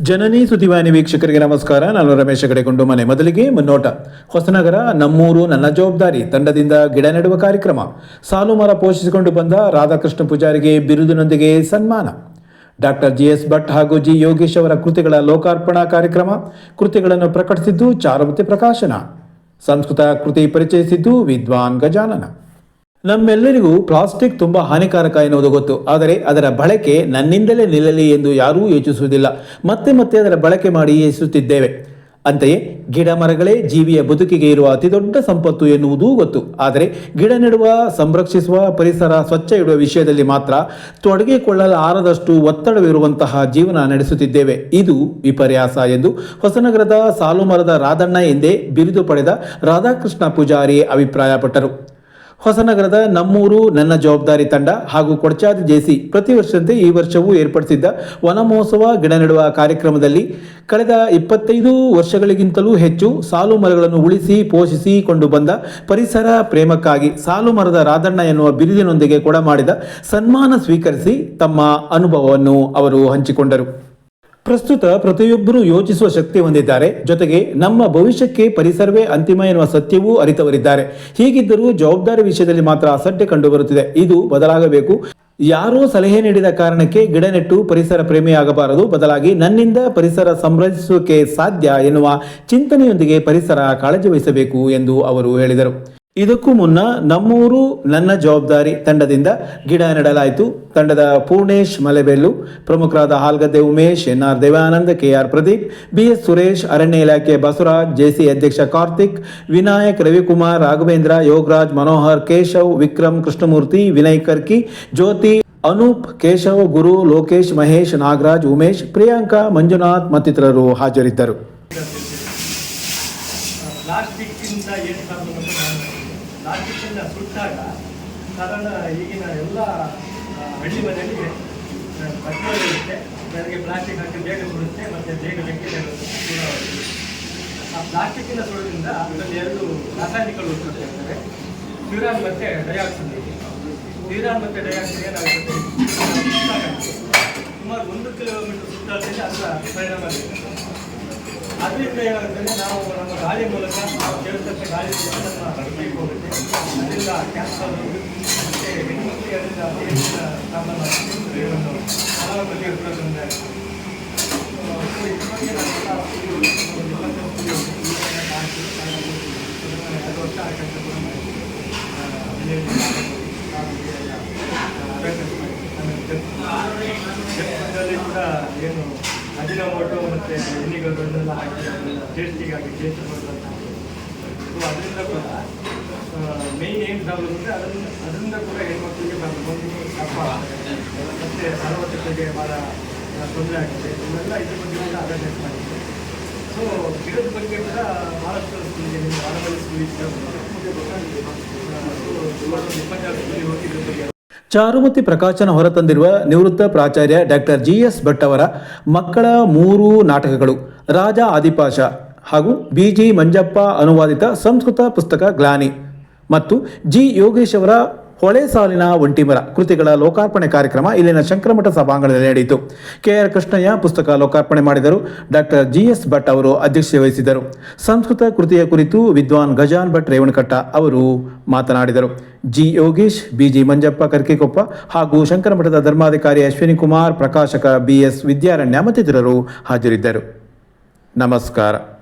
ಜನನಿ ಸುದ್ದಿವಾಹಿನಿ ವೀಕ್ಷಕರಿಗೆ ನಮಸ್ಕಾರ. ನಾನು ರಮೇಶ ಕಡೆಗೊಂಡು ಮನೆ ಮೊದಲಿಗೆ ಮುನ್ನೋಟ. ಹೊಸನಗರ, ನಮ್ಮೂರು ನನ್ನ ಜವಾಬ್ದಾರಿ. ತಂಡದಿಂದ ಗಿಡ ನೆಡುವ ಕಾರ್ಯಕ್ರಮ. ಸಾಲು ಮರ ಪೋಷಿಸಿಕೊಂಡು ಬಂದ ರಾಧಾಕೃಷ್ಣ ಪೂಜಾರಿಗೆ ಬಿರುದಿನೊಂದಿಗೆ ಸನ್ಮಾನ. ಡಾಕ್ಟರ್ ಜಿ ಎಸ್ ಭಟ್ ಹಾಗೂ ಜಿ ಯೋಗೇಶ್ ಅವರ ಕೃತಿಗಳ ಲೋಕಾರ್ಪಣಾ ಕಾರ್ಯಕ್ರಮ. ಕೃತಿಗಳನ್ನು ಪ್ರಕಟಿಸಿದ್ದು ಚಾರುಮತಿ ಪ್ರಕಾಶನ. ಸಂಸ್ಕೃತ ಕೃತಿ ಪರಿಚಯಿಸಿದ್ದು ವಿದ್ವಾನ್ ಗಜಾನನ. ನಮ್ಮೆಲ್ಲರಿಗೂ ಪ್ಲಾಸ್ಟಿಕ್ ತುಂಬಾ ಹಾನಿಕಾರಕ ಎನ್ನುವುದು ಗೊತ್ತು. ಆದರೆ ಅದರ ಬಳಕೆ ನನ್ನಿಂದಲೇ ನಿಲ್ಲಲಿ ಎಂದು ಯಾರೂ ಯೋಚಿಸುವುದಿಲ್ಲ. ಮತ್ತೆ ಮತ್ತೆ ಅದರ ಬಳಕೆ ಮಾಡಿ ಯೋಚಿಸುತ್ತಿದ್ದೇವೆ ಅಂತೆಯೇ ಗಿಡ ಮರಗಳೇ ಜೀವಿಯ ಬದುಕಿಗೆ ಇರುವ ಅತಿದೊಡ್ಡ ಸಂಪತ್ತು ಎನ್ನುವುದೂ ಗೊತ್ತು. ಆದರೆ ಗಿಡ ನೆಡುವ, ಸಂರಕ್ಷಿಸುವ, ಪರಿಸರ ಸ್ವಚ್ಛ ಇಡುವ ವಿಷಯದಲ್ಲಿ ಮಾತ್ರ ತೊಡಗಿಕೊಳ್ಳಲಾರದಷ್ಟು ಒತ್ತಡವಿರುವಂತಹ ಜೀವನ ನಡೆಸುತ್ತಿದ್ದೇವೆ. ಇದು ವಿಪರ್ಯಾಸ ಎಂದು ಹೊಸನಗರದ ಸಾಲುಮರದ ರಾಧಣ್ಣ ಎಂದೇ ಬಿರುದು ಪಡೆದ ರಾಧಾಕೃಷ್ಣ ಪೂಜಾರಿ ಅಭಿಪ್ರಾಯಪಟ್ಟರು. ಹೊಸನಗರದ ನಮ್ಮೂರು, ನನ್ನ ಜವಾಬ್ದಾರಿ ತಂಡ ಹಾಗೂ ಕೊಡಚಾದ ಜೇಸಿ ಪ್ರತಿ ವರ್ಷದಂತೆ ಈ ವರ್ಷವೂ ಏರ್ಪಡಿಸಿದ್ದ ವನ ಮಹೋತ್ಸವ, ಗಿಡ ನೆಡುವ ಕಾರ್ಯಕ್ರಮದಲ್ಲಿ ಕಳೆದ ಇಪ್ಪತ್ತೈದು ವರ್ಷಗಳಿಗಿಂತಲೂ ಹೆಚ್ಚು ಸಾಲು ಮರಗಳನ್ನು ಉಳಿಸಿ ಪೋಷಿಸಿಕೊಂಡು ಬಂದ ಪರಿಸರ ಪ್ರೇಮಕ್ಕಾಗಿ ಸಾಲು ಮರದ ರಾಧಣ್ಣ ಎನ್ನುವ ಬಿರುದಿನೊಂದಿಗೆ ಕೊಡಮಾಡಿದ ಸನ್ಮಾನ ಸ್ವೀಕರಿಸಿ ತಮ್ಮ ಅನುಭವವನ್ನು ಅವರು ಹಂಚಿಕೊಂಡರು. ಪ್ರಸ್ತುತ ಪ್ರತಿಯೊಬ್ಬರೂ ಯೋಚಿಸುವ ಶಕ್ತಿ ಹೊಂದಿದ್ದಾರೆ. ಜೊತೆಗೆ ನಮ್ಮ ಭವಿಷ್ಯಕ್ಕೆ ಪರಿಸರವೇ ಅಂತಿಮ ಎನ್ನುವ ಸತ್ಯವೂ ಅರಿತವರಿದ್ದಾರೆ. ಹೀಗಿದ್ದರೂ ಜವಾಬ್ದಾರಿ ವಿಷಯದಲ್ಲಿ ಮಾತ್ರ ಅಸಡ್ಡೆ ಕಂಡುಬರುತ್ತಿದೆ. ಇದು ಬದಲಾಗಬೇಕು. ಯಾರೋ ಸಲಹೆ ನೀಡಿದ ಕಾರಣಕ್ಕೆ ಗಿಡ ನೆಟ್ಟು ಪರಿಸರ ಪ್ರೇಮಿಯಾಗಬಾರದು. ಬದಲಾಗಿ ನನ್ನಿಂದ ಪರಿಸರ ಸಂರಕ್ಷಿಸೋಕೆ ಸಾಧ್ಯ ಎನ್ನುವ ಚಿಂತನೆಯೊಂದಿಗೆ ಪರಿಸರ ಕಾಳಜಿ ವಹಿಸಬೇಕು ಎಂದು ಅವರು ಹೇಳಿದರು. ಇದಕ್ಕೂ ಮುನ್ನ ನಮ್ಮೂರು ನನ್ನ ಜವಾಬ್ದಾರಿ ತಂಡದಿಂದ ಗಿಡ ನೆಡಲಾಯಿತು. ತಂಡದ ಪೂರ್ಣೇಶ್ ಮಲೆಬೆಲ್ಲು, ಪ್ರಮುಖರಾದ Halgadde Umesh N R Devanand K R Pradeep B S Suresh, ಅರಣ್ಯ ಇಲಾಖೆ ಬಸವರಾಜ್, ಜೆಸಿ ಅಧ್ಯಕ್ಷ ಕಾರ್ತಿಕ್, ವಿನಾಯಕ್, ರವಿಕುಮಾರ್, ರಾಘವೇಂದ್ರ, ಯೋಗರಾಜ್, ಮನೋಹರ್, ಕೇಶವ್, ವಿಕ್ರಮ್, ಕೃಷ್ಣಮೂರ್ತಿ, ವಿನಯ್ ಕರ್ಕಿ, ಜ್ಯೋತಿ, ಅನೂಪ್, ಕೇಶವ್, ಗುರು, ಲೋಕೇಶ್, ಮಹೇಶ್, ನಾಗರಾಜ್, ಉಮೇಶ್, ಪ್ರಿಯಾಂಕಾ, ಮಂಜುನಾಥ್ ಮತ್ತಿತರರು ಹಾಜರಿದ್ದರು. ಪ್ಲಾಸ್ಟಿಕ್ಕಿಂದ ಸುಟ್ಟಾಗ ಸಾಧಾರಣ ಈಗಿನ ಎಲ್ಲ ಹಳ್ಳಿ ಮನೆಯಲ್ಲಿ ಬಟ್ಟೆ ಇರುತ್ತೆ. ನನಗೆ ಪ್ಲಾಸ್ಟಿಕ್ ಹಾಕಿ ಬೇಗ ಸುಡುತ್ತೆ, ಮತ್ತು ಬೇಗ ಬೆಂಕಿ. ಆ ಪ್ಲಾಸ್ಟಿಕ್ಕಿನ ಸುಡೋದ್ರಿಂದ ಅದರಲ್ಲಿ ಎರಡು ರಾಸಾಯನಿಕಗಳು ಉತ್ಪತ್ತಿ ಆಗ್ತವೆ. ಫ್ಯೂರಾನ್ ಮತ್ತು ಡೈಆಕ್ಸೈಡ್. ಫ್ಯೂರಾನ್ ಮತ್ತು ಡೈಆಕ್ಸೈಡ್ ಏನಾಗುತ್ತೆ. ಸುಮಾರು ಒಂದು ಕಿಲೋಮೀಟರ್ ಸುತ್ತಾದ್ರಿಂದ ಅದರ ಪರಿಣಾಮ ಬೀರುತ್ತೆ ಅದರಿಂದ ನಾವು ನಮ್ಮ ಗಾಳಿ ಮೂಲಕ ನಾವು ಗಾಳಿ ಮೂಲಕ ನಮ್ಮ ರಕ್ತಕ್ಕೆ ಹೋಗುತ್ತೆ ಅದರಿಂದ ಕ್ಯಾನ್ಸರ್ ಮತ್ತು ಹೆಣ್ಮಕ್ಳಿಗೆ ಅದರಿಂದ ಹೆಚ್ಚಿನ ಪ್ರಾಬ್ಲಮ್ ಆಗುತ್ತೆ ಒಂದು ಹಲವು ಬಗ್ಗೆ ತೊಂದರೆ ಆಗುತ್ತೆ. ಸೊ, ಇದ್ರ ಬಗ್ಗೆ ಒಂದು ಇಪ್ಪತ್ತು ವರ್ಷ ಮಾಡ್ತೀವಿ. ನಾನು ಎರಡು ವರ್ಷ ಕೆಲಸ ಕೂಡ ಮಾಡಿದ್ದೀನಿ. ಆ, ವಿಲೇಜ್ ಆರೋಗ್ಯ ಆ, awareness ಮಾಡಿ. ಆಮೇಲೆ ಜಪ್- ಜಪ್ನಲ್ಲಿ ಕೂಡ ಏನು ಅಜಿನೋಮೋಟೊ ಮತ್ತು ಎಣ್ಣೆಗಳನ್ನೆಲ್ಲ ಹಾಕಿ ಅದನ್ನೆಲ್ಲ ಟೇಸ್ಟಿಗಾಗಿ ಟೇಸ್ಟ್ ಮಾಡೋದಂತ ಸೊ ಅದರಿಂದ ಕೂಡ ಮೇಯ್ನ್ ಏನು ಪ್ರಾಬ್ಲಮ್ ಅಂದರೆ ಅದರಿಂದ ಅದರಿಂದ ಕೂಡ ಹೆಣ್ಮಕ್ಳಿಗೆ ಬಂದು ಕಫ ಮತ್ತು ಫಲವತ್ತತೆಗೆ ಭಾಳ ತೊಂದರೆ ಆಗುತ್ತೆ ಇವೆಲ್ಲ ಇದ್ರ ಬಗ್ಗೆ ಕೂಡ ಅವೇರ್ನೆಸ್ ಮಾಡಿದೆ ಸೊ ಗಿಡದ ಬಗ್ಗೆ ಕೂಡ ಭಾಳಷ್ಟು ಸ್ಕೂಲಿಗೆ ನಿಮ್ಮ ವಾರದಲ್ಲಿ ಸ್ಕೂಲಿಗೆ ಸುಮಾರು ಒಂದು ಇಪ್ಪತ್ತಾರು ಸ್ಕೂಲಿಗೆ ಹೋಗಿ ಚಾರುಮತಿ ಪ್ರಕಾಶನ ಹೊರತಂದಿರುವ ನಿವೃತ್ತ ಪ್ರಾಚಾರ್ಯ ಡಾಕ್ಟರ್ ಜಿ ಎಸ್ ಭಟ್ ಅವರ ಮಕ್ಕಳ ಮೂರು ನಾಟಕಗಳು ರಾಜ ಆದಿಪಾಶ ಹಾಗೂ ಬಿ ಜಿ ಮಂಜಪ್ಪ ಅನುವಾದಿತ ಸಂಸ್ಕೃತ ಪುಸ್ತಕ ಗ್ಲಾನಿ ಮತ್ತು ಜಿ ಯೋಗೇಶ್ ಅವರ ಹೊಳೆ ಸಾಲಿನ ಒಂಟಿಮರ ಕೃತಿಗಳ ಲೋಕಾರ್ಪಣೆ ಕಾರ್ಯಕ್ರಮ ಇಲ್ಲಿನ ಶಂಕರಮಠ ಸಭಾಂಗಣದಲ್ಲಿ ನಡೆಯಿತು. ಕೆ ಆರ್ ಕೃಷ್ಣಯ್ಯ ಪುಸ್ತಕ ಲೋಕಾರ್ಪಣೆ ಮಾಡಿದರು. ಡಾಕ್ಟರ್ ಜಿಎಸ್ ಭಟ್ ಅವರು ಅಧ್ಯಕ್ಷತೆ ವಹಿಸಿದರು ಸಂಸ್ಕೃತ ಕೃತಿಯ ಕುರಿತು ವಿದ್ವಾನ್ ಗಜಾನ್ ಭಟ್ ರೇವಣಕಟ್ಟ ಅವರು ಮಾತನಾಡಿದರು. ಜಿ ಯೋಗೇಶ್ ಬಿಜಿ ಮಂಜಪ್ಪ ಕರ್ಕಿಕೊಪ್ಪ ಹಾಗೂ ಶಂಕರಮಠದ ಧರ್ಮಾಧಿಕಾರಿ ಅಶ್ವಿನಿ ಕುಮಾರ್, ಪ್ರಕಾಶಕ ಬಿಎಸ್ ವಿದ್ಯಾರಣ್ಯ ಮತ್ತಿತರರು ಹಾಜರಿದ್ದರು. ನಮಸ್ಕಾರ.